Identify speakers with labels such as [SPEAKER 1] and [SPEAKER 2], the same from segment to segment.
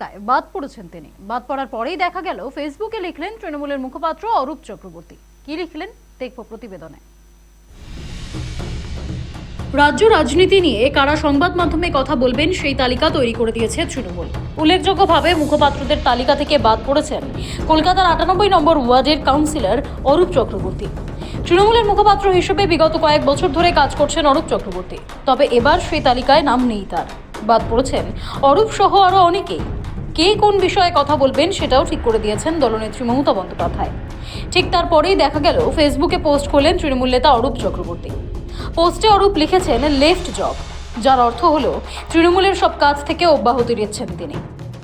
[SPEAKER 1] তাই বাদ পড়েছেন তিনি। বাদ পড়ার পরেই দেখা গেল, ফেসবুকে লিখলেন তৃণমূলের মুখপাত্র অরূপ চক্রবর্তী। কি লিখলেন? দেখব প্রতিবেদনে। রাজ্য রাজনীতি নিয়ে কারা সংবাদ মাধ্যমে কথা বলবেন সেই তালিকা তৈরি করে দিয়েছে তৃণমূল। উল্লেখযোগ্যভাবে মুখপাত্রদের তালিকা থেকে বাদ পড়েছেন কলকাতার আটানব্বই নম্বর ওয়ার্ডের কাউন্সিলর অরূপ চক্রবর্তী। তৃণমূলের মুখপাত্র হিসেবে বিগত কয়েক বছর ধরে কাজ করছেন অরূপ চক্রবর্তী। তবে এবার সেই তালিকায় নাম নেই তার। বাদ পড়েছেন অরূপ সহ আরও অনেকেই। কে কোন বিষয়ে কথা বলবেন সেটাও ঠিক করে দিয়েছেন দলনেত্রী মমতা বন্দ্যোপাধ্যায়। ঠিক তারপরেই দেখা গেল ফেসবুকে পোস্ট করলেন তৃণমূল নেতা অরূপ চক্রবর্তী। পোস্টে অরূপ লিখেছেন লেফট জব যার অর্থ হলো, তৃণমূলের সব কাজ থেকে অব্যাহতি দিচ্ছেন তিনি।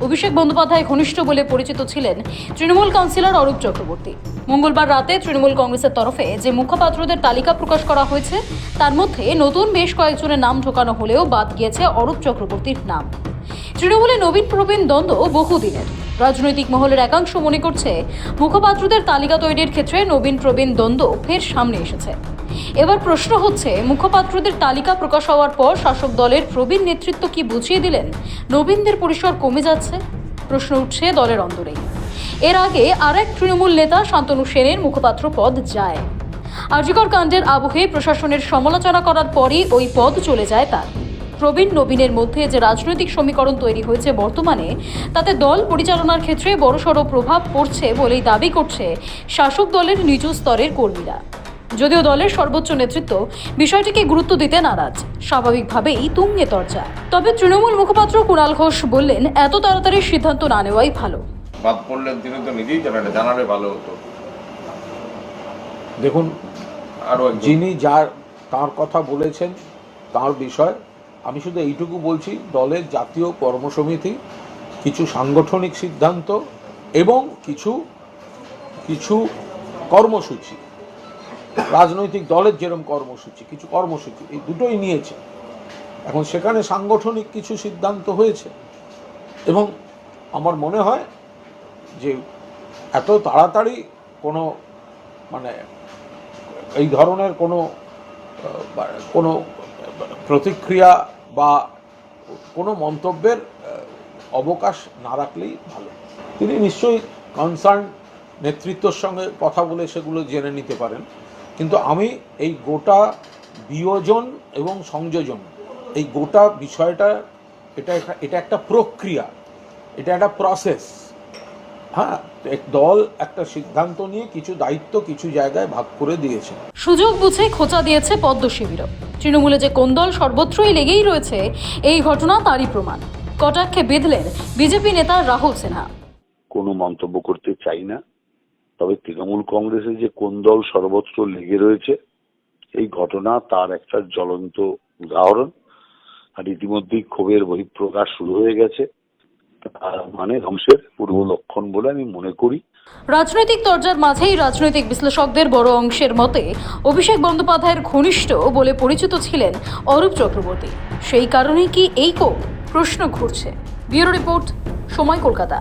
[SPEAKER 1] অভিষেক বন্দ্যোপাধ্যায় ঘনিষ্ঠ বলে পরিচিত ছিলেন তৃণমূল কাউন্সিলর অরূপ চক্রবর্তী। মঙ্গলবার রাতে তৃণমূল কংগ্রেসের তরফে যে মুখপাত্রদের তালিকা প্রকাশ করা হয়েছে, তার মধ্যে নতুন বেশ কয়েকজনের নাম ঢোকানো হলেও বাদ গিয়েছে অরূপ চক্রবর্তীর নাম। তৃণমূলে নবীন প্রবীণ দ্বন্দ্ব বহুদিনের। রাজনৈতিক মহলের একাংশ মনে করছে, মুখপাত্রদের তালিকা তৈরির ক্ষেত্রে নবীন প্রবীণ দ্বন্দ্ব ফের সামনে এসেছে। এবার প্রশ্ন হচ্ছে, মুখপাত্রদের তালিকা প্রকাশ হওয়ার পর শাসক দলের প্রবীণ নেতৃত্ব কি বুঝিয়ে দিলেন? নবীনদের পরিসর কমে যাচ্ছে? প্রশ্ন উঠছে দলের অন্দরেই। এর আগে আরেক তৃণমূল নেতা শান্তনু সেনের মুখপাত্র পদ যায়। আর্যিকর কাণ্ডের আবহে প্রশাসনের সমালোচনা করার পরই ওই পদ চলে যায় তার। প্রবীণ নবীনের মধ্যে যে রাজনৈতিক সমীকরণ তৈরি হয়েছে বর্তমানে তাতে দল পরিচালনার ক্ষেত্রে বড়সড় প্রভাব পড়ছে বলেই দাবি করছে শাসক দলের নিচু স্তরের কর্মীরা। যদিও দলের সর্বোচ্চ নেতৃত্ব বিষয়টিকে গুরুত্ব দিতে নারাজ স্বাভাবিকভাবেই তুঙ্গে তর্জা। তবে তৃণমূল মুখপাত্র কুণাল ঘোষ বললেন এত তাড়াতাড়ি সিদ্ধান্ত না নেওয়াই ভালো।
[SPEAKER 2] বাদ পড়লে তিনি তো নিজেই জানেন জানালে ভালো হতো।
[SPEAKER 3] দেখুন
[SPEAKER 2] আরও
[SPEAKER 3] যিনি যার তার কথা বলেছেন তার বিষয় আমি শুধু এইটুকু বলছি, দলের জাতীয় কর্মসমিতি, কিছু সাংগঠনিক সিদ্ধান্ত এবং কিছু কিছু কর্মসূচি। রাজনৈতিক দলের যেরকম কর্মসূচি, কিছু কর্মসূচি, এই দুটোই নিয়েছে। এখন সেখানে সাংগঠনিক কিছু সিদ্ধান্ত হয়েছে। এবং আমার মনে হয় যে এত তাড়াতাড়ি কোনো মানে এই ধরনের কোনো কোনো প্রতিক্রিয়া বা কোনো মন্তব্যের অবকাশ না রাখলেই ভালো। তিনি নিশ্চয়ই কনসার্ন নেতৃত্বর সঙ্গে কথা বলে সেগুলো জেনে নিতে পারেন। কিন্তু আমি এই গোটা বিয়োজন এবং সংযোজন, এই গোটা বিষয়টা, এটা এটা একটা প্রক্রিয়া, এটা একটা প্রসেস হ্যাঁ দল একটা সিদ্ধান্ত নিয়ে কিছু দায়িত্ব কিছু জায়গায় ভাগ করে দিয়েছে।
[SPEAKER 1] সুযোগ বুঝে খোঁচা দিয়েছে পদ্ম শিবিরও তৃণমূলে যে কোন্দল সর্বত্রই লেগেই রয়েছে, এই ঘটনা তারই প্রমাণ। কটাক্ষে বেঁধলেন বিজেপি নেতা রাহুল সিনহা।
[SPEAKER 4] কোনো মন্তব্য করতে চাই না, তবে তৃণমূল কংগ্রেসের যে কোন দল সর্বত্র লেগে রয়েছে, এই ঘটনা তার একটা জ্বলন্ত উদাহরণ। আর ইতিমধ্যেই ক্ষোভের বহিঃপ্রকাশ শুরু হয়ে গেছে। মানে ধ্বংসের পূর্ব লক্ষণ বলে আমি মনে করি।
[SPEAKER 1] রাজনৈতিক তরজার মাঝেই রাজনৈতিক বিশ্লেষকদের বড় অংশের মতে, অভিষেক বন্দ্যোপাধ্যায়ের ঘনিষ্ঠ বলে পরিচিত ছিলেন অরূপ চক্রবর্তী। সেই কারণে কি এই কোপ প্রশ্ন ঘুরছে। ব্যুরো রিপোর্ট, সময় কলকাতা।